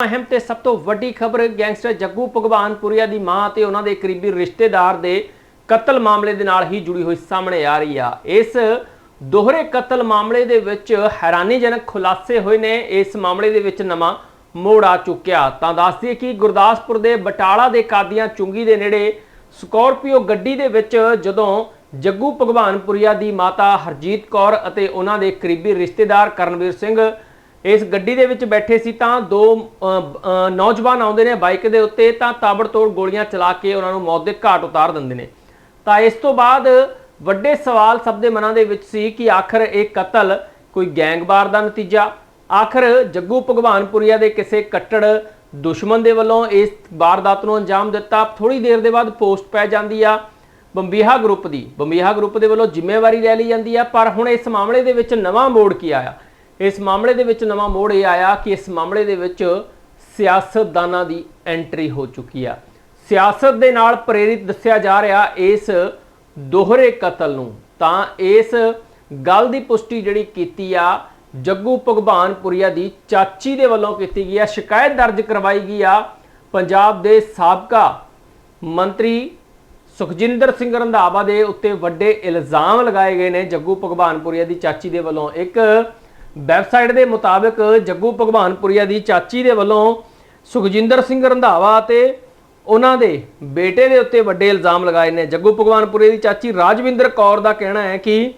ਅਹਿਮ ਤੇ ਸਭ ਤੋਂ ਵੱਡੀ ਖਬਰ ਗੈਂਗਸਟਰ ਜੱਗੂ ਭਗਵਾਨਪੁਰੀਆ ਦੀ ਮਾਂ ਤੇ ਉਹਨਾਂ ਦੇ ਕਰੀਬੀ ਰਿਸ਼ਤੇਦਾਰ ਦੇ ਕਤਲ ਮਾਮਲੇ ਦੇ ਨਾਲ ਹੀ ਜੁੜੀ ਹੋਈ ਸਾਹਮਣੇ ਆ ਰਹੀ ਆ। ਇਸ ਦੋਹਰੇ ਕਤਲ ਮਾਮਲੇ ਦੇ ਵਿੱਚ ਹੈਰਾਨੀਜਨਕ ਖੁਲਾਸੇ ਹੋਏ ਨੇ। ਇਸ ਮਾਮਲੇ ਦੇ ਵਿੱਚ ਨਵਾਂ ਮੋੜ ਆ ਚੁੱਕਿਆ। ਤਾਂ ਦੱਸਦੀ ਕਿ ਗੁਰਦਾਸਪੁਰ ਦੇ ਬਟਾਲਾ ਦੇ ਕਾਦੀਆਂ ਚੁੰਗੀ ਦੇ ਨੇੜੇ ਸਕੋਰਪੀਓ ਗੱਡੀ ਦੇ ਵਿੱਚ ਜਦੋਂ ਜੱਗੂ ਭਗਵਾਨਪੁਰੀਆ ਦੀ ਮਾਤਾ ਹਰਜੀਤ ਕੌਰ ਅਤੇ ਉਹਨਾਂ ਦੇ ਕਰੀਬੀ ਰਿਸ਼ਤੇਦਾਰ ਕਰਨਵੀਰ ਸਿੰਘ ਇਸ ਗੱਡੀ ਦੇ ਵਿੱਚ ਬੈਠੇ ਸੀ ਤਾਂ ਦੋ ਨੌਜਵਾਨ ਆਉਂਦੇ ਨੇ ਬਾਈਕ ਦੇ ਉੱਤੇ, ਤਾਂ ਤਾਬੜਤੋੜ ਗੋਲੀਆਂ ਚਲਾ ਕੇ ਉਹਨਾਂ ਨੂੰ ਮੌਤ ਦੇ ਘਾਟ ਉਤਾਰ ਦਿੰਦੇ ਨੇ। ਤਾਂ ਇਸ ਤੋਂ ਬਾਅਦ ਵੱਡੇ ਸਵਾਲ ਸਭ ਦੇ ਮਨਾਂ ਦੇ ਵਿੱਚ ਸੀ ਕਿ ਆਖਰ ਇਹ ਕਤਲ ਕੋਈ ਗੈਂਗਵਾਰ ਦਾ ਨਤੀਜਾ? ਆਖਰ ਜੱਗੂ ਭਗਵਾਨਪੁਰੀਆ ਦੇ ਕਿਸੇ ਕੱਟੜ ਦੁਸ਼ਮਣ ਦੇ ਵੱਲੋਂ ਇਸ ਵਾਰਦਾਤ ਨੂੰ ਅੰਜਾਮ ਦਿੱਤਾ? ਥੋੜੀ ਦੇਰ ਦੇ ਬਾਅਦ ਪੋਸਟ ਪੈ ਜਾਂਦੀ ਆ। ਬੰਬੀਹਾ ਗਰੁੱਪ ਦੀ, ਬੰਬੀਹਾ ਗਰੁੱਪ ਦੇ ਵੱਲੋਂ ਜ਼ਿੰਮੇਵਾਰੀ ਲੈ ਲਈ ਜਾਂਦੀ ਆ, ਪਰ ਹੁਣ ਇਸ ਮਾਮਲੇ ਦੇ ਵਿੱਚ ਨਵਾਂ ਮੋੜ ਕੀ ਆਇਆ? ਇਸ ਮਾਮਲੇ ਦੇ ਵਿੱਚ ਨਵਾਂ ਮੋੜ ਇਹ ਆਇਆ ਕਿ ਇਸ ਮਾਮਲੇ ਦੇ ਵਿੱਚ ਸਿਆਸਤਦਾਨਾਂ ਦੀ ਐਂਟਰੀ ਹੋ ਚੁੱਕੀ ਆ। ਸਿਆਸਤ ਦੇ ਨਾਲ ਪ੍ਰੇਰਿਤ ਦੱਸਿਆ ਜਾ ਰਿਹਾ ਇਸ ਦੋਹਰੇ ਕਤਲ ਨੂੰ। ਤਾਂ ਇਸ ਗੱਲ ਦੀ ਪੁਸ਼ਟੀ ਜਿਹੜੀ ਕੀਤੀ ਆ, ਜੱਗੂ ਭਗਵਾਨਪੁਰੀਆ ਦੀ ਚਾਚੀ ਦੇ ਵੱਲੋਂ ਕੀਤੀ ਗਈ ਆ। ਸ਼ਿਕਾਇਤ ਦਰਜ ਕਰਵਾਈ ਗਈ ਆ। ਪੰਜਾਬ ਦੇ ਸਾਬਕਾ ਮੰਤਰੀ ਸੁਖਜਿੰਦਰ ਸਿੰਘ ਰੰਧਾਵਾ ਦੇ ਉੱਤੇ ਵੱਡੇ ਇਲਜ਼ਾਮ ਲਗਾਏ ਗਏ ਨੇ। ਜੱਗੂ ਭਗਵਾਨਪੁਰੀਆ ਦੀ ਚਾਚੀ ਦੇ ਵੱਲੋਂ ਇੱਕ ਵੈਬਸਾਈਟ ਦੇ ਮੁਤਾਬਕ ਜੱਗੂ ਭਗਵਾਨਪੁਰੀਆ ਦੀ ਚਾਚੀ ਦੇ ਵੱਲੋਂ ਸੁਖਜਿੰਦਰ ਸਿੰਘ ਰੰਧਾਵਾ ਤੇ ਉਹਨਾਂ ਦੇ ਬੇਟੇ ਦੇ ਉੱਤੇ ਵੱਡੇ ਇਲਜ਼ਾਮ ਲਗਾਏ ਨੇ। ਜੱਗੂ ਭਗਵਾਨਪੁਰੀਆ ਦੀ ਚਾਚੀ ਰਾਜਵਿੰਦਰ ਕੌਰ ਦਾ ਕਹਿਣਾ ਹੈ ਕਿ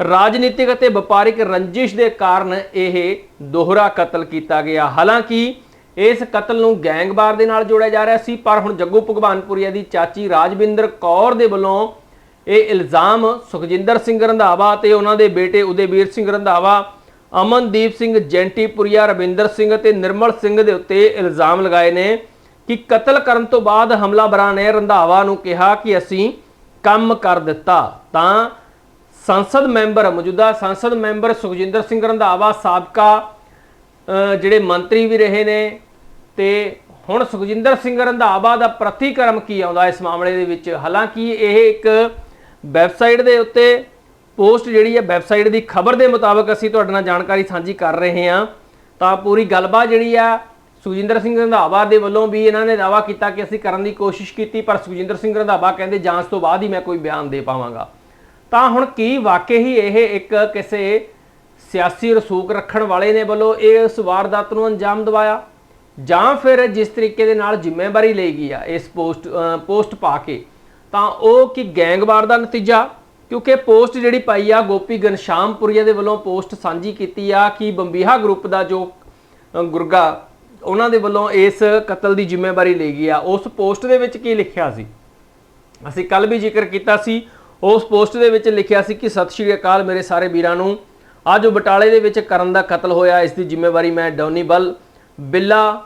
ਰਾਜਨੀਤਿਕ ਅਤੇ ਵਪਾਰਿਕ ਰੰਜਿਸ਼ ਦੇ ਕਾਰਨ ਇਹ ਦੋਹਰਾ ਕਤਲ ਕੀਤਾ ਗਿਆ। ਹਾਲਾਂਕਿ ਇਸ ਕਤਲ ਨੂੰ ਗੈਂਗਵਾਰ ਦੇ ਨਾਲ ਜੋੜਿਆ ਜਾ ਰਿਹਾ ਸੀ, ਪਰ ਹੁਣ ਜੱਗੂ ਭਗਵਾਨਪੁਰੀਆ ਦੀ ਚਾਚੀ ਰਾਜਵਿੰਦਰ ਕੌਰ ਦੇ ਵੱਲੋਂ ਇਹ ਇਲਜ਼ਾਮ ਸੁਖਜਿੰਦਰ ਸਿੰਘ ਰੰਧਾਵਾ ਤੇ ਉਹਨਾਂ ਦੇ ਬੇਟੇ ਉਦੇਵੀਰ ਸਿੰਘ ਰੰਧਾਵਾ ਅਮਨਦੀਪ ਸਿੰਘ ਜੈਂਟੀਪੁਰੀਆ, ਰਵਿੰਦਰ ਸਿੰਘ ਅਤੇ ਨਿਰਮਲ ਸਿੰਘ ਦੇ ਉੱਤੇ ਇਲਜ਼ਾਮ ਲਗਾਏ ਨੇ ਕਿ ਕਤਲ ਕਰਨ ਤੋਂ ਬਾਅਦ ਹਮਲਾਵਰਾਂ ਨੇ ਰੰਧਾਵਾ ਨੂੰ ਕਿਹਾ ਕਿ ਅਸੀਂ ਕੰਮ ਕਰ ਦਿੱਤਾ। ਤਾਂ ਸੰਸਦ ਮੈਂਬਰ, ਮੌਜੂਦਾ ਸੰਸਦ ਮੈਂਬਰ ਸੁਖਜਿੰਦਰ ਸਿੰਘ ਰੰਧਾਵਾ ਸਾਬਕਾ ਜਿਹੜੇ ਮੰਤਰੀ ਵੀ ਰਹੇ ਨੇ ਤੇ ਹੁਣ ਸੁਖਜਿੰਦਰ ਸਿੰਘ ਰੰਧਾਵਾ ਦਾ ਪ੍ਰਤੀਕਰਮ ਕੀ ਆਉਂਦਾ ਇਸ ਮਾਮਲੇ ਦੇ ਵਿੱਚ? ਹਾਲਾਂਕਿ ਇਹ ਇੱਕ ਵੈਬਸਾਈਟ ਦੇ ਉੱਤੇ ਪੋਸਟ ਜਿਹੜੀ ਹੈ ਵੈਬਸਾਈਟ ਦੀ ਖਬਰ ਦੇ ਮੁਤਾਬਕ ਅਸੀਂ ਤੁਹਾਡੇ ਨਾਲ ਜਾਣਕਾਰੀ ਸਾਂਝੀ ਕਰ ਰਹੇ ਹਾਂ। ਤਾਂ ਪੂਰੀ ਗੱਲਬਾਤ ਜਿਹੜੀ ਆ ਸੁਖਜਿੰਦਰ ਸਿੰਘ ਰੰਧਾਵਾ ਦੇ ਵੱਲੋਂ ਵੀ ਇਹਨਾਂ ਨੇ ਦਾਵਾ ਕੀਤਾ ਕਿ ਅਸੀਂ ਕਰਨ ਦੀ ਕੋਸ਼ਿਸ਼ ਕੀਤੀ, ਪਰ ਸੁਖਜਿੰਦਰ ਸਿੰਘ ਰੰਧਾਵਾ ਕਹਿੰਦੇ ਜਾਂਚ ਤੋਂ ਬਾਅਦ ਹੀ ਮੈਂ ਕੋਈ ਬਿਆਨ ਦੇ ਪਾਵਾਂਗਾ। ਤਾਂ ਹੁਣ ਕੀ ਵਾਕਈ ਹੀ ਇਹ ਇੱਕ ਕਿਸੇ ਸਿਆਸੀ ਰਸੂਖ ਰੱਖਣ ਵਾਲੇ ਨੇ ਵੱਲੋਂ ਇਸ ਵਾਰਦਾਤ ਨੂੰ ਅੰਜਾਮ ਦਿਵਾਇਆ? ਜਾਂ ਫਿਰ ਜਿਸ ਤਰੀਕੇ ਦੇ ਨਾਲ ਜ਼ਿੰਮੇਵਾਰੀ ਲਈ ਗਈ ਆ ਇਸ ਪੋਸਟ ਪੋਸਟ ਪਾ ਕੇ, ਤਾਂ ਉਹ ਕੀ ਗੈਂਗਵਾਰ ਦਾ ਨਤੀਜਾ? ਕਿਉਂਕਿ ਪੋਸਟ ਜਿਹੜੀ ਪਾਈ ਆ ਗੋਪੀ ਗਨਸ਼ਾਮਪੁਰੀਆ ਦੇ ਵੱਲੋਂ ਪੋਸਟ ਸਾਂਝੀ ਕੀਤੀ ਆ ਕਿ ਬੰਬੀਹਾ ਗਰੁੱਪ ਦਾ ਜੋ ਗੁਰਗਾ, ਉਹਨਾਂ ਦੇ ਵੱਲੋਂ ਇਸ ਕਤਲ ਦੀ ਜ਼ਿੰਮੇਵਾਰੀ ਲਈ ਗਈ ਆ। ਉਸ ਪੋਸਟ ਦੇ ਵਿੱਚ ਕੀ ਲਿਖਿਆ ਸੀ? ਅਸੀਂ ਕੱਲ ਵੀ ਜ਼ਿਕਰ ਕੀਤਾ ਸੀ, ਉਸ ਪੋਸਟ ਦੇ ਵਿੱਚ ਲਿਖਿਆ ਸੀ ਕਿ ਸਤਿ ਸ਼੍ਰੀ ਅਕਾਲ ਮੇਰੇ ਸਾਰੇ ਵੀਰਾਂ ਨੂੰ। ਅੱਜ ਜੋ ਬਟਾਲੇ ਦੇ ਵਿੱਚ ਕਰਨ ਦਾ ਕਤਲ ਹੋਇਆ, ਇਸ ਦੀ ਜ਼ਿੰਮੇਵਾਰੀ ਮੈਂ ਡੌਨੀ ਬਲ ਬਿੱਲਾ,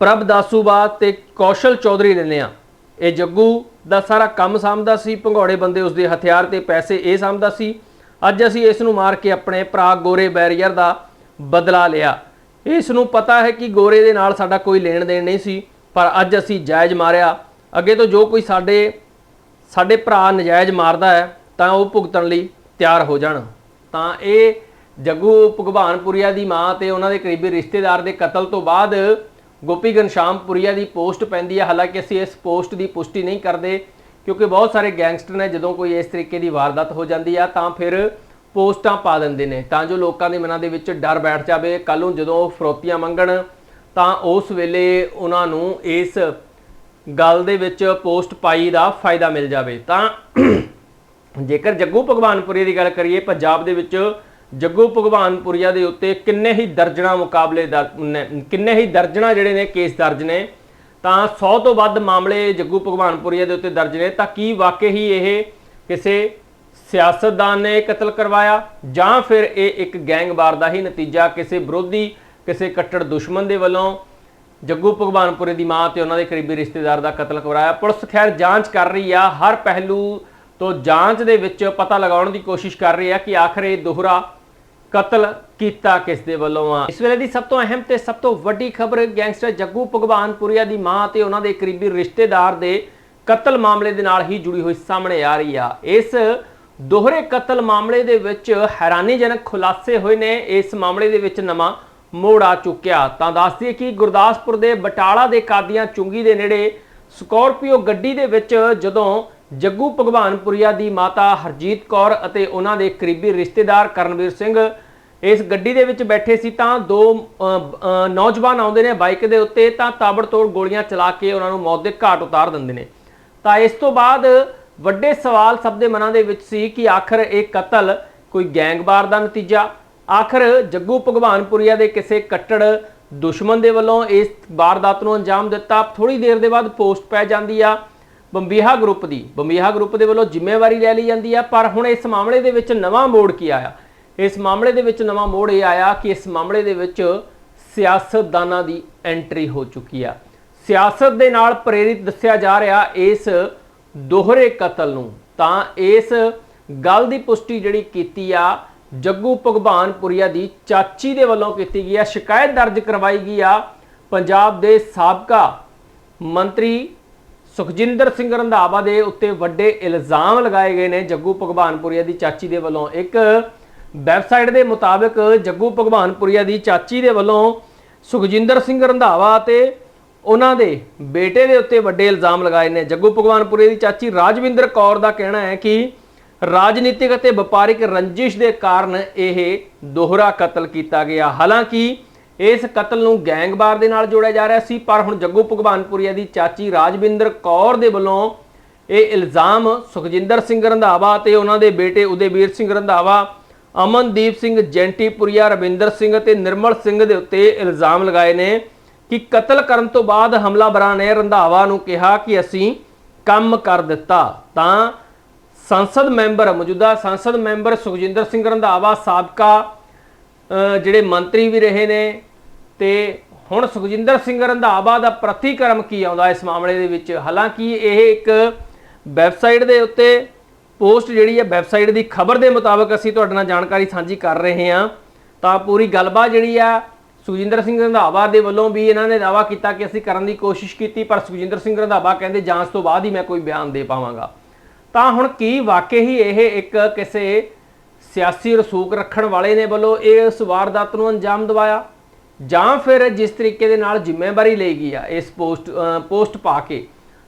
ਪ੍ਰਭ ਦਾਸੂਬਾਦ ਤੇ ਕੌਸ਼ਲ ਚੌਧਰੀ ਲੈਂਦੇ ਆ। ਇਹ ਜੱਗੂ ਦਾ ਸਾਰਾ ਕੰਮ ਸਾਂਭਦਾ ਸੀ, ਭੰਗੌੜੇ ਬੰਦੇ ਉਸਦੇ ਹਥਿਆਰ ਤੇ ਪੈਸੇ ਇਹ ਸਾਂਭਦਾ ਸੀ। ਅੱਜ ਅਸੀਂ ਇਸ ਨੂੰ ਮਾਰ ਕੇ ਆਪਣੇ ਭਰਾ ਗੋਰੇ ਬੈਰੀਅਰ ਦਾ ਬਦਲਾ ਲਿਆ। ਇਸ ਨੂੰ ਪਤਾ ਹੈ ਕਿ ਗੋਰੇ ਦੇ ਨਾਲ ਸਾਡਾ ਕੋਈ ਲੈਣ ਦੇਣ ਨਹੀਂ ਸੀ, ਪਰ ਅੱਜ ਅਸੀਂ ਜਾਇਜ਼ ਮਾਰਿਆ। ਅੱਗੇ ਤੋਂ ਜੋ ਕੋਈ ਸਾਡੇ ਸਾਡੇ ਭਰਾ ਨਜਾਇਜ਼ ਮਾਰਦਾ ਹੈ, ਤਾਂ ਉਹ ਭੁਗਤਣ ਲਈ ਤਿਆਰ ਹੋ ਜਾਣ। ਤਾਂ ਇਹ ਜੱਗੂ ਭਗਵਾਨਪੁਰੀਆ ਦੀ ਮਾਂ ਤੇ ਉਹਨਾਂ ਦੇ ਕਰੀਬੀ ਰਿਸ਼ਤੇਦਾਰ ਦੇ ਕਤਲ ਤੋਂ ਬਾਅਦ ਗੋਪੀ ਘਨਸ਼ਾਮਪੁਰੀਆ ਦੀ ਪੋਸਟ ਪੈਂਦੀ ਹੈ ਹਾਲਾਂਕਿ ਅਸੀਂ ਇਸ ਪੋਸਟ ਦੀ ਪੁਸ਼ਟੀ ਨਹੀਂ ਕਰਦੇ, ਕਿਉਂਕਿ ਬਹੁਤ ਸਾਰੇ ਗੈਂਗਸਟਰ ਨੇ ਜਦੋਂ ਕੋਈ ਇਸ ਤਰੀਕੇ ਦੀ ਵਾਰਦਾਤ ਹੋ ਜਾਂਦੀ ਆ, ਤਾਂ ਫਿਰ ਪੋਸਟਾਂ ਪਾ ਦਿੰਦੇ ਨੇ। ਤਾਂ ਜੋ ਲੋਕਾਂ ਦੇ ਮਨਾਂ ਦੇ ਵਿੱਚ ਡਰ ਬੈਠ ਜਾਵੇ। ਕੱਲ ਨੂੰ ਜਦੋਂ ਉਹ ਫਰੋਤੀਆਂ ਮੰਗਣ, ਤਾਂ ਉਸ ਵੇਲੇ ਉਹਨਾਂ ਨੂੰ ਇਸ ਗੱਲ ਦੇ ਵਿੱਚ ਪੋਸਟ ਪਾਈ ਦਾ ਫਾਇਦਾ ਮਿਲ ਜਾਵੇ। ਤਾਂ ਜੇਕਰ ਜੱਗੂ ਭਗਵਾਨਪੁਰੀ ਦੀ ਗੱਲ ਕਰੀਏ, ਪੰਜਾਬ ਦੇ ਵਿੱਚ ਜੱਗੂ ਭਗਵਾਨਪੁਰੀਆ ਦੇ ਉੱਤੇ ਕਿੰਨੇ ਹੀ ਦਰਜਣਾ ਮੁਕਾਬਲੇ ਦਰ- ਨੇ- ਕਿੰਨੇ ਹੀ ਦਰਜਣਾ ਜਿਹੜੇ ਨੇ ਕੇਸ ਦਰਜ ਨੇ, ਤਾਂ 100 ਤੋਂ ਵੱਧ ਮਾਮਲੇ ਜੱਗੂ ਭਗਵਾਨਪੁਰੀਆ ਦੇ ਉੱਤੇ ਦਰਜ ਨੇ, ਤਾਂ ਕੀ ਵਾਕਈ ਹੀ ਇਹ ਕਿਸੇ ਸਿਆਸਤਦਾਨ ਨੇ ਕਤਲ ਕਰਵਾਇਆ, ਜਾਂ ਫਿਰ ਇਹ ਇੱਕ ਗੈਂਗਵਾਰ ਦਾ ਹੀ ਨਤੀਜਾ, ਕਿਸੇ ਵਿਰੋਧੀ, ਕਿਸੇ ਕੱਟੜ ਦੁਸ਼ਮਣ ਦੇ ਵੱਲੋਂ ਜੱਗੂ ਭਗਵਾਨਪੁਰੇ ਦੀ ਮਾਂ ਤੇ ਉਹਨਾਂ ਦੇ ਕਰੀਬੀ ਰਿਸ਼ਤੇਦਾਰ ਦਾ ਕਤਲ ਕਰਵਾਇਆ? ਪੁਲਿਸ ਖੈਰ ਜਾਂਚ ਕਰ ਰਹੀ ਆ, ਹਰ ਪਹਿਲੂ ਤੋਂ ਜਾਂਚ ਦੇ ਵਿੱਚ ਪਤਾ ਲਗਾਉਣ ਦੀ ਕੋਸ਼ਿਸ਼ ਕਰ ਰਹੀ ਆ ਕਿ ਆਖਰ ਇਹ ਦੋਹਰਾ ਕਤਲ ਕੀਤਾ ਕਿਸ ਦੇ ਵੱਲੋਂ ਆ? ਇਸ ਵੇਲੇ ਦੀ ਸਭ ਤੋਂ ਅਹਿਮ ਤੇ ਸਭ ਤੋਂ ਵੱਡੀ ਖਬਰ ਗੈਂਗਸਟਰ ਜੱਗੂ ਭਗਵਾਨਪੁਰੀਆ ਦੀ ਮਾਂ ਤੇ ਉਹਨਾਂ ਦੇ ਕਰੀਬੀ ਰਿਸ਼ਤੇਦਾਰ ਦੇ ਕਤਲ ਮਾਮਲੇ ਦੇ ਨਾਲ ਹੀ ਜੁੜੀ ਹੋਈ ਸਾਹਮਣੇ ਆ ਰਹੀ ਆ। ਇਸ ਦੋਹਰੇ ਕਤਲ ਮਾਮਲੇ ਦੇ ਵਿੱਚ ਹੈਰਾਨੀਜਨਕ ਖੁਲਾਸੇ ਹੋਏ ਨੇ। ਇਸ ਮਾਮਲੇ ਦੇ ਵਿੱਚ ਨਵਾਂ ਮੋੜ ਆ ਚੁੱਕਿਆ। ਤਾਂ ਦੱਸਦੀ ਕਿ ਗੁਰਦਾਸਪੁਰ ਦੇ ਬਟਾਲਾ ਦੇ ਕਾਦੀਆਂ ਚੁੰਗੀ ਦੇ ਨੇੜੇ ਸਕੋਰਪੀਓ ਗੱਡੀ ਦੇ ਵਿੱਚ ਜਦੋਂ ਜੱਗੂ ਭਗਵਾਨਪੁਰੀਆ ਦੀ ਮਾਤਾ ਹਰਜੀਤ ਕੌਰ ਅਤੇ ਉਹਨਾਂ ਦੇ ਕਰੀਬੀ ਰਿਸ਼ਤੇਦਾਰ ਕਰਨਵੀਰ ਸਿੰਘ ਇਸ ਗੱਡੀ ਦੇ ਵਿੱਚ ਬੈਠੇ ਸੀ ਤਾਂ ਦੋ ਨੌਜਵਾਨ ਆਉਂਦੇ ਨੇ ਬਾਈਕ ਦੇ ਉੱਤੇ ਤਾਂ ਤਾਬੜਤੋੜ ਗੋਲੀਆਂ ਚਲਾ ਕੇ ਉਹਨਾਂ ਨੂੰ ਮੌਤ ਦੇ ਘਾਟ ਉਤਾਰ ਦਿੰਦੇ ਨੇ। ਤਾਂ ਇਸ ਤੋਂ ਬਾਅਦ ਵੱਡੇ ਸਵਾਲ ਸਭ ਦੇ ਮਨਾਂ ਦੇ ਵਿੱਚ ਸੀ ਕਿ ਆਖਰ ਇਹ ਕਤਲ ਕੋਈ ਗੈਂਗਵਾਰ ਦਾ ਨਤੀਜਾ? ਆਖਰ ਜੱਗੂ ਭਗਵਾਨਪੁਰੀਆ ਦੇ ਕਿਸੇ ਕੱਟੜ ਦੁਸ਼ਮਣ ਦੇ ਵੱਲੋਂ ਇਸ ਵਾਰਦਾਤ ਨੂੰ ਅੰਜਾਮ ਦਿੱਤਾ? ਥੋੜੀ ਦੇਰ ਦੇ ਬਾਅਦ ਪੋਸਟ ਪੈ ਜਾਂਦੀ ਆ। ਬੰਬੀਹਾ ਗਰੁੱਪ ਦੀ। ਬੰਬੀਹਾ ਗਰੁੱਪ ਦੇ ਵੱਲੋਂ ਜ਼ਿੰਮੇਵਾਰੀ ਲੈ ਲਈ ਜਾਂਦੀ ਆ, ਪਰ ਹੁਣ ਇਸ ਮਾਮਲੇ ਦੇ ਵਿੱਚ ਨਵਾਂ ਮੋੜ ਕੀ ਆਇਆ? ਇਸ ਮਾਮਲੇ ਦੇ ਵਿੱਚ ਨਵਾਂ ਮੋੜ ਇਹ ਆਇਆ ਕਿ ਇਸ ਮਾਮਲੇ ਦੇ ਵਿੱਚ ਸਿਆਸਤਦਾਨਾਂ ਦੀ ਐਂਟਰੀ ਹੋ ਚੁੱਕੀ ਆ। ਸਿਆਸਤ ਦੇ ਨਾਲ ਪ੍ਰੇਰਿਤ ਦੱਸਿਆ ਜਾ ਰਿਹਾ ਇਸ ਦੋਹਰੇ ਕਤਲ ਨੂੰ। ਤਾਂ ਇਸ ਗੱਲ ਦੀ ਪੁਸ਼ਟੀ ਜਿਹੜੀ ਕੀਤੀ ਆ, ਜੱਗੂ ਭਗਵਾਨਪੁਰੀਆ ਦੀ ਚਾਚੀ ਦੇ ਵੱਲੋਂ ਕੀਤੀ ਗਈ ਆ। ਸ਼ਿਕਾਇਤ ਦਰਜ ਕਰਵਾਈ ਗਈ ਆ। ਪੰਜਾਬ ਦੇ ਸਾਬਕਾ ਮੰਤਰੀ ਸੁਖਜਿੰਦਰ ਸਿੰਘ ਰੰਧਾਵਾ ਦੇ ਉੱਤੇ ਵੱਡੇ ਇਲਜ਼ਾਮ ਲਗਾਏ ਗਏ ਨੇ। ਜੱਗੂ ਭਗਵਾਨਪੁਰੀਆ ਦੀ ਚਾਚੀ ਦੇ ਵੱਲੋਂ ਇੱਕ ਵੈਬਸਾਈਟ ਦੇ ਮੁਤਾਬਕ ਜੱਗੂ ਭਗਵਾਨਪੁਰੀਆ ਦੀ ਚਾਚੀ ਦੇ ਵੱਲੋਂ ਸੁਖਜਿੰਦਰ ਸਿੰਘ ਰੰਧਾਵਾ ਤੇ ਉਹਨਾਂ ਦੇ ਬੇਟੇ ਦੇ ਉੱਤੇ ਵੱਡੇ ਇਲਜ਼ਾਮ ਲਗਾਏ ਨੇ। ਜੱਗੂ ਭਗਵਾਨਪੁਰੀਆ ਦੀ ਚਾਚੀ ਰਾਜਵਿੰਦਰ ਕੌਰ ਦਾ ਕਹਿਣਾ ਹੈ ਕਿ ਰਾਜਨੀਤਿਕ ਅਤੇ ਵਪਾਰਿਕ ਰੰਜਿਸ਼ ਦੇ ਕਾਰਨ ਇਹ ਦੋਹਰਾ ਕਤਲ ਕੀਤਾ ਗਿਆ। ਹਾਲਾਂਕਿ ਇਸ ਕਤਲ ਨੂੰ ਗੈਂਗਵਾਰ ਦੇ ਨਾਲ ਜੋੜਿਆ ਜਾ ਰਿਹਾ ਸੀ, ਪਰ ਹੁਣ ਜੱਗੂ ਭਗਵਾਨਪੁਰੀਆ ਦੀ ਚਾਚੀ ਰਾਜਵਿੰਦਰ ਕੌਰ ਦੇ ਵੱਲੋਂ ਇਹ ਇਲਜ਼ਾਮ ਸੁਖਜਿੰਦਰ ਸਿੰਘ ਰੰਧਾਵਾ ਤੇ ਉਹਨਾਂ ਦੇ ਬੇਟੇ ਉਦੇਵੀਰ ਸਿੰਘ ਰੰਧਾਵਾ, ਅਮਨਦੀਪ ਸਿੰਘ ਜੈਂਟੀਪੁਰੀਆ, ਰਵਿੰਦਰ ਸਿੰਘ ਅਤੇ ਨਿਰਮਲ ਸਿੰਘ ਦੇ ਉੱਤੇ ਇਲਜ਼ਾਮ ਲਗਾਏ ਨੇ ਕਿ ਕਤਲ ਕਰਨ ਤੋਂ ਬਾਅਦ ਹਮਲਾਵਰਾਂ ਨੇ ਰੰਧਾਵਾ ਨੂੰ ਕਿਹਾ ਕਿ ਅਸੀਂ ਕੰਮ ਕਰ ਦਿੱਤਾ। ਤਾਂ ਸੰਸਦ ਮੈਂਬਰ, ਮੌਜੂਦਾ ਸੰਸਦ ਮੈਂਬਰ ਸੁਖਜਿੰਦਰ ਸਿੰਘ ਰੰਧਾਵਾ ਸਾਬਕਾ ਜਿਹੜੇ ਮੰਤਰੀ ਵੀ ਰਹੇ ਨੇ ਤੇ ਹੁਣ ਸੁਖਜਿੰਦਰ ਸਿੰਘ ਰੰਧਾਵਾ ਦਾ ਪ੍ਰਤੀਕਰਮ ਕੀ ਆਉਂਦਾ ਇਸ ਮਾਮਲੇ ਦੇ ਵਿੱਚ? ਹਾਲਾਂਕਿ ਇਹ ਇੱਕ ਵੈਬਸਾਈਟ ਦੇ ਉੱਤੇ ਪੋਸਟ ਜਿਹੜੀ ਹੈ, ਵੈਬਸਾਈਟ ਦੀ ਖਬਰ ਦੇ ਮੁਤਾਬਕ ਅਸੀਂ ਤੁਹਾਡੇ ਨਾਲ ਜਾਣਕਾਰੀ ਸਾਂਝੀ ਕਰ ਰਹੇ ਹਾਂ। ਤਾਂ ਪੂਰੀ ਗੱਲਬਾਤ ਜਿਹੜੀ ਆ, ਸੁਖਜਿੰਦਰ ਸਿੰਘ ਰੰਧਾਵਾ ਦੇ ਵੱਲੋਂ ਵੀ ਇਹਨਾਂ ਨੇ ਦਾਵਾ ਕੀਤਾ ਕਿ ਅਸੀਂ ਕਰਨ ਦੀ ਕੋਸ਼ਿਸ਼ ਕੀਤੀ, ਪਰ ਸੁਖਜਿੰਦਰ ਸਿੰਘ ਰੰਧਾਵਾ ਕਹਿੰਦੇ, ਜਾਂਚ ਤੋਂ ਬਾਅਦ ਹੀ ਮੈਂ ਕੋਈ ਬਿਆਨ ਦੇ ਪਾਵਾਂਗਾ। ਤਾਂ ਹੁਣ ਕੀ ਵਾਕਈ ਹੀ ਇਹ ਇੱਕ ਕਿਸੇ ਸਿਆਸੀ ਰਸੂਖ ਰੱਖਣ ਵਾਲੇ ਨੇ ਵੱਲੋਂ ਇਸ ਵਾਰਦਾਤ ਨੂੰ ਅੰਜਾਮ ਦਿਵਾਇਆ? ਜਾਂ ਫਿਰ ਜਿਸ ਤਰੀਕੇ ਦੇ ਨਾਲ ਜ਼ਿੰਮੇਵਾਰੀ ਲਈ ਗਈ ਆ ਇਸ ਪੋਸਟ ਪੋਸਟ ਪਾ ਕੇ,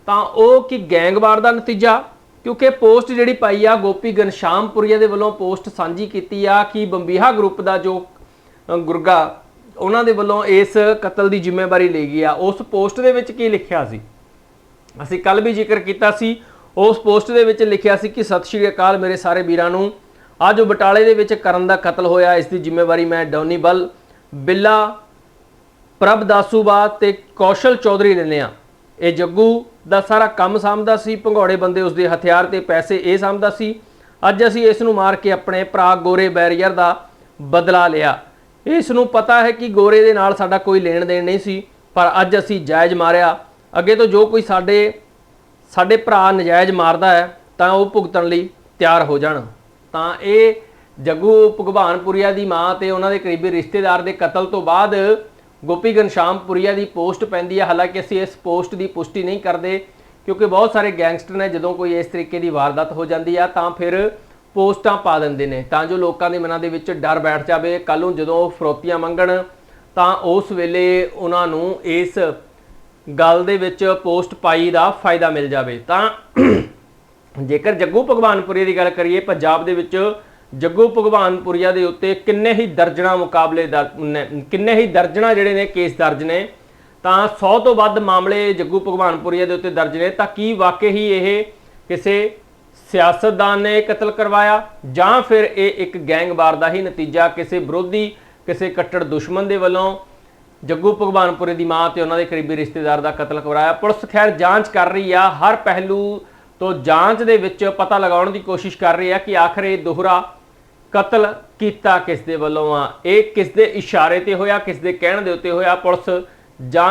ਤਾਂ ਉਹ ਕੀ ਗੈਂਗਵਾਰ ਦਾ ਨਤੀਜਾ, ਕਿਉਂਕਿ ਪੋਸਟ ਜਿਹੜੀ ਪਾਈ ਆ ਗੋਪੀ ਗਨਸ਼ਾਮਪੁਰੀਆ ਦੇ ਵੱਲੋਂ ਪੋਸਟ ਸਾਂਝੀ ਕੀਤੀ ਆ ਕਿ ਬੰਬੀਹਾ ਗਰੁੱਪ ਦਾ ਜੋ ਗੁਰਗਾ, ਉਹਨਾਂ ਦੇ ਵੱਲੋਂ ਇਸ ਕਤਲ ਦੀ ਜ਼ਿੰਮੇਵਾਰੀ ਲਈ ਗਈ ਆ। ਉਸ ਪੋਸਟ ਦੇ ਵਿੱਚ ਕੀ ਲਿਖਿਆ ਸੀ? ਅਸੀਂ ਕੱਲ ਵੀ ਜ਼ਿਕਰ ਕੀਤਾ ਸੀ, ਉਸ ਪੋਸਟ ਦੇ ਵਿੱਚ ਲਿਖਿਆ ਸੀ ਕਿ ਸਤਿ ਸ਼੍ਰੀ ਅਕਾਲ ਮੇਰੇ ਸਾਰੇ ਵੀਰਾਂ ਨੂੰ, ਅੱਜ ਜੋ ਬਟਾਲੇ ਦੇ ਵਿੱਚ ਕਰਨ ਦਾ ਕਤਲ ਹੋਇਆ, ਇਸ ਦੀ ਜ਼ਿੰਮੇਵਾਰੀ ਮੈਂ ਡੌਨੀ ਬਲ ਬਿੱਲਾ, ਪ੍ਰਭ ਦਾਸੂਬਾ ਤੇ ਕੌਸ਼ਲ ਚੌਧਰੀ ਲੈਂਦੇ ਆ। ਇਹ ਜੱਗੂ ਦਾ ਸਾਰਾ ਕੰਮ ਸਾਂਭਦਾ ਸੀ, ਭੰਗੌੜੇ ਬੰਦੇ ਉਸਦੇ ਹਥਿਆਰ ਤੇ ਪੈਸੇ ਇਹ ਸਾਂਭਦਾ ਸੀ। ਅੱਜ ਅਸੀਂ ਇਸ ਨੂੰ ਮਾਰ ਕੇ ਆਪਣੇ ਭਰਾ ਗੋਰੇ ਬੈਰੀਅਰ ਦਾ ਬਦਲਾ ਲਿਆ। ਇਸ ਨੂੰ ਪਤਾ ਹੈ ਕਿ ਗੋਰੇ ਦੇ ਨਾਲ ਸਾਡਾ ਕੋਈ ਲੈਣ ਦੇਣ ਨਹੀਂ ਸੀ, ਪਰ ਅੱਜ ਅਸੀਂ ਜਾਇਜ਼ ਮਾਰਿਆ। ਅੱਗੇ ਤੋਂ ਜੋ ਕੋਈ ਸਾਡੇ ਸਾਡੇ ਭਰਾ ਨਜਾਇਜ਼ ਮਾਰਦਾ ਹੈ, ਤਾਂ ਉਹ ਭੁਗਤਣ ਲਈ ਤਿਆਰ ਹੋ ਜਾਣ। ਤਾਂ ਇਹ ਜੱਗੂ ਭਗਵਾਨਪੁਰੀਆ ਦੀ ਮਾਂ ਤੇ ਉਹਨਾਂ ਦੇ ਕਰੀਬੀ ਰਿਸ਼ਤੇਦਾਰ ਦੇ ਕਤਲ ਤੋਂ ਬਾਅਦ ਗੋਪੀ ਘਨਸ਼ਾਮਪੁਰੀਆ ਦੀ ਪੋਸਟ ਪੈਂਦੀ ਹੈ ਹਾਲਾਂਕਿ ਅਸੀਂ ਇਸ ਪੋਸਟ ਦੀ ਪੁਸ਼ਟੀ ਨਹੀਂ ਕਰਦੇ ਕਿਉਂਕਿ ਬਹੁਤ ਸਾਰੇ ਗੈਂਗਸਟਰ ਨੇ ਜਦੋਂ ਕੋਈ ਇਸ ਤਰੀਕੇ ਦੀ ਵਾਰਦਾਤ ਹੋ ਜਾਂਦੀ ਆ ਤਾਂ ਫਿਰ ਪੋਸਟਾਂ ਪਾ ਦਿੰਦੇ ਨੇ। ਤਾਂ ਜੋ ਲੋਕਾਂ ਦੇ ਮਨਾਂ ਦੇ ਵਿੱਚ ਡਰ ਬੈਠ ਜਾਵੇ। ਕੱਲ ਨੂੰ ਜਦੋਂ ਉਹ ਫਰੋਤੀਆਂ ਮੰਗਣ ਤਾਂ ਉਸ ਵੇਲੇ ਉਹਨਾਂ ਨੂੰ ਇਸ ਗੱਲ ਦੇ ਵਿੱਚ ਪੋਸਟ ਪਾਈ ਦਾ ਫਾਇਦਾ ਮਿਲ ਜਾਵੇ। ਤਾਂ ਜੇਕਰ ਜੱਗੂ ਭਗਵਾਨਪੁਰੀਆ ਦੀ ਗੱਲ ਕਰੀਏ, ਪੰਜਾਬ ਦੇ ਵਿੱਚ ਜੱਗੂ ਭਗਵਾਨਪੁਰੀਆ ਦੇ ਉੱਤੇ ਕਿੰਨੇ ਹੀ ਦਰਜਣਾ ਮੁਕਾਬਲੇ ਦਰ- ਨੇ- ਕਿੰਨੇ ਹੀ ਦਰਜਣਾ ਜਿਹੜੇ ਨੇ ਕੇਸ ਦਰਜ ਨੇ, ਤਾਂ 100 ਤੋਂ ਵੱਧ ਮਾਮਲੇ ਜੱਗੂ ਭਗਵਾਨਪੁਰੀਆ ਦੇ ਉੱਤੇ ਦਰਜ ਨੇ, ਤਾਂ ਕੀ ਵਾਕਈ ਹੀ ਇਹ ਕਿਸੇ ਸਿਆਸਤਦਾਨ ਨੇ ਕਤਲ ਕਰਵਾਇਆ, ਜਾਂ ਫਿਰ ਇਹ ਇੱਕ ਗੈਂਗਵਾਰ ਦਾ ਹੀ ਨਤੀਜਾ ਕਿਸੇ ਵਿਰੋਧੀ, ਕਿਸੇ ਕੱਟੜ ਦੁਸ਼ਮਣ ਦੇ ਵੱਲੋਂ ਜੱਗੂ ਭਗਵਾਨਪੁਰੇ ਦੀ ਮਾਂ ਤੇ ਉਹਨਾਂ ਦੇ ਕਰੀਬੀ ਰਿਸ਼ਤੇਦਾਰ ਦਾ ਕਤਲ ਕਰਵਾਇਆ? ਪੁਲਿਸ ਖੈਰ ਜਾਂਚ ਕਰ ਰਹੀ ਆ, ਹਰ ਪਹਿਲੂ ਤੋਂ ਜਾਂਚ ਦੇ ਵਿੱਚ ਪਤਾ ਲਗਾਉਣ ਦੀ ਕੋਸ਼ਿਸ਼ ਕਰ ਰਹੀ ਆ ਕਿ ਆਖਰ ਇਹ ਦੋਹਰਾ ਕਤਲ ਕੀਤਾ ਕਿਸ ਦੇ ਵੱਲੋਂ ਆ? ਇਹ ਕਿਸ ਦੇ ਇਸ਼ਾਰੇ ਤੇ ਹੋਇਆ? ਕਿਸ ਦੇ ਕਹਿਣ ਦੇ ਉੱਤੇ ਹੋਇਆ ਪੁਲਿਸ? ਜਾਂ